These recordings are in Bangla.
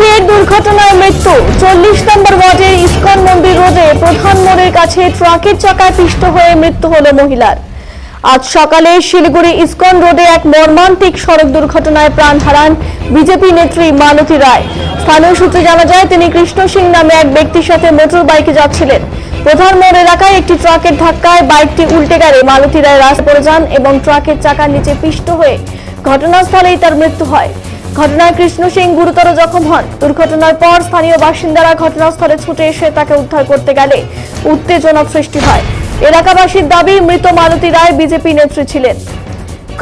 দুর্ঘটনায় মৃত্যু। চল্লিশ নম্বর ওয়ার্ডের ইস্কন মন্দির রোডে প্রধান মোড়ের কাছে ট্রাকের চাকায় পিষ্ট হয়ে মৃত্যু হল মহিলার। আজ সকালে শিলিগুড়ি ইস্কন রোডে এক মর্মান্তিক সড়ক দুর্ঘটনায় প্রাণ হারান বিজেপি নেত্রী মালতী রায়। স্থানীয় সূত্রে জানা যায়, তিনি কৃষ্ণ সিং নামে এক ব্যক্তির সাথে মোটর বাইকে যাচ্ছিলেন। প্রধান মোড় এলাকায় একটি ট্রাকের ধাক্কায় বাইকটি উল্টে গেলে মালতী রায় রাস্তা পড়ে যান এবং ট্রাকের চাকার নিচে পিষ্ট হয়ে ঘটনাস্থলেই তার মৃত্যু হয়। ঘটনায় কৃষ্ণ সিং গুরুতর জখম হন। দুর্ঘটনার পর স্থানীয় বাসিন্দারা ঘটনাস্থলে ছুটে এসে তাকে উদ্ধার করতে গেলে উত্তেজনা সৃষ্টি হয়। এলাকাবাসীর দাবি, মৃত মালতী রায় বিজেপি নেত্রী ছিলেন।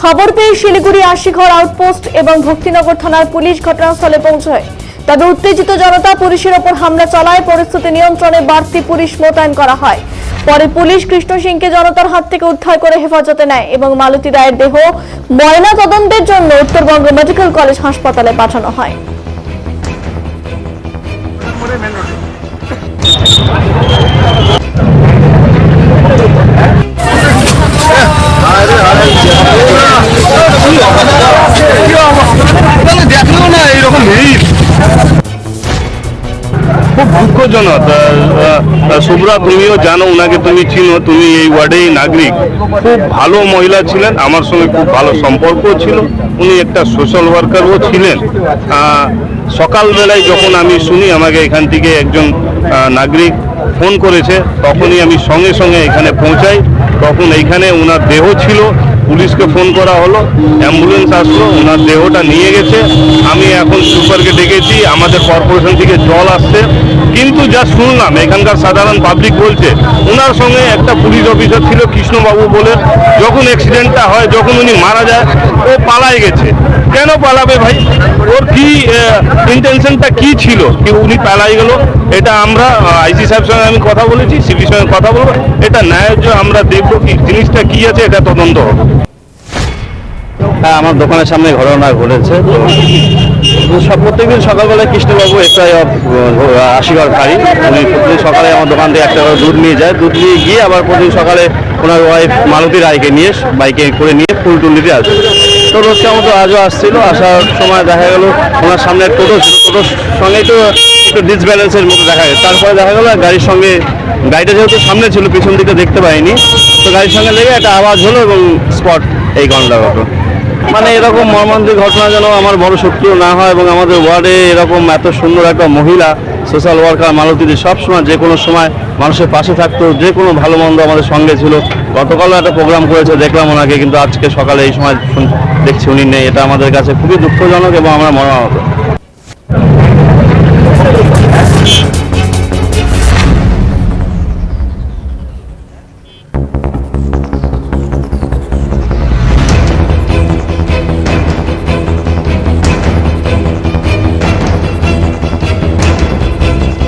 খবর পেয়ে শিলিগুড়ি আশিঘর আউটপোস্ট এবং ভক্তিনগর থানার পুলিশ ঘটনাস্থলে পৌঁছায়। তবে উত্তেজিত জনতা পুলিশের ওপর হামলা চালায়। পরিস্থিতি নিয়ন্ত্রণে বাড়তি পুলিশ মোতায়েন করা হয়। পরে পুলিশ কৃষ্ণ সিংকে জনতার হাত থেকে উদ্ধার করে হেফাজতে নেয় এবং মালতী রায়ের দেহ ময়না তদন্তের জন্য উত্তরবঙ্গ মেডিকেল কলেজ হাসপাতালে পাঠানো হয়। দুঃখজনক শুভ্রা তুমিও জানো ওনাকে তুমি চিনো, তুমি এই ওয়ার্ডেই নাগরিক। খুব ভালো মহিলা ছিলেন, আমার সঙ্গে খুব ভালো সম্পর্ক ছিল, উনি একটা সোশ্যাল ওয়ার্কারও ছিলেন। সকালবেলায় যখন আমি শুনি, আমাকে এখান থেকে একজন নাগরিক ফোন করেছে, তখনই আমি সঙ্গে সঙ্গে এখানে পৌঁছাই, তখন এইখানে ওনার দেহ ছিল পুলিশকে ফোন করা হলো, অ্যাম্বুলেন্স আসলো, ওনার দেহটা নিয়ে গেছে। আমি এখন সুপারকে ডেকেছি আমাদের কর্পোরেশন থেকে জল আসছে। কিন্তু যা শুনলাম, এখানকার সাধারণ পাবলিক বলছে, ওনার সঙ্গে একটা পুলিশ অফিসার ছিল কৃষ্ণবাবু বলে, যখন অ্যাক্সিডেন্টটা হয়, যখন উনি মারা যায়, ও পালায় গেছে। কেন পালাবে ভাই? ওর কি ইন্টেনশনটা কি ছিল? কি উনি পালাই গেল? এটা আমরা আইসি সাহেব সঙ্গে আমি কথা বলেছি সিবির সঙ্গে কথা বলব। এটা ন্যায্য আমরা দেখব কি, জিনিসটা কি আছে, এটা তদন্ত হবে। হ্যাঁ আমার দোকানের সামনে ঘটনা ঘটেছে। তো সব প্রত্যেকদিন সকালবেলা কৃষ্ণবাবু একটা আশিগড় গাড়ি উনি প্রতিদিন সকালে আমার দোকান থেকে একটা দুধ নিয়ে যায়। দুধ নিয়ে গিয়ে আবার প্রতিদিন সকালে ওনার ওয়াইফ মালতী রায়কে নিয়ে, বাইকে করে নিয়ে ফুল টুল দিতে আসে তো রোজকার মতো আজও আসছিল, আসার সময় দেখা গেল ওনার সামনে টোটো ছিল, টোটোর সঙ্গে তো একটু ডিসব্যালেন্সের মতো দেখা গেছে। তারপরে দেখা গেল গাড়ির সঙ্গে, গাড়িটা যেহেতু সামনে ছিল, পিছন দিকে দেখতে পাইনি, তো গাড়ির সঙ্গে লেগে একটা আওয়াজ হলো এবং স্পট এই ঘটনা ঘটলো মানে এরকম মর্মান্তিক ঘটনা যেন আমার বড় শত্রু না হয় এবং আমাদের ওয়ার্ডে এরকম এত সুন্দর একটা মহিলা সোশ্যাল ওয়ার্কার মালতীদি সবসময় যে কোনো সময় মানুষের পাশে থাকতো, যে কোনো ভালো মন্দ আমাদের সঙ্গে ছিল। গতকালও একটা প্রোগ্রাম করেছে, দেখলাম ওনাকে, কিন্তু আজকে সকালে এই সময় দেখছি উনি নেই। এটা আমাদের কাছে খুবই দুঃখজনক এবং আমরা মর্মাহত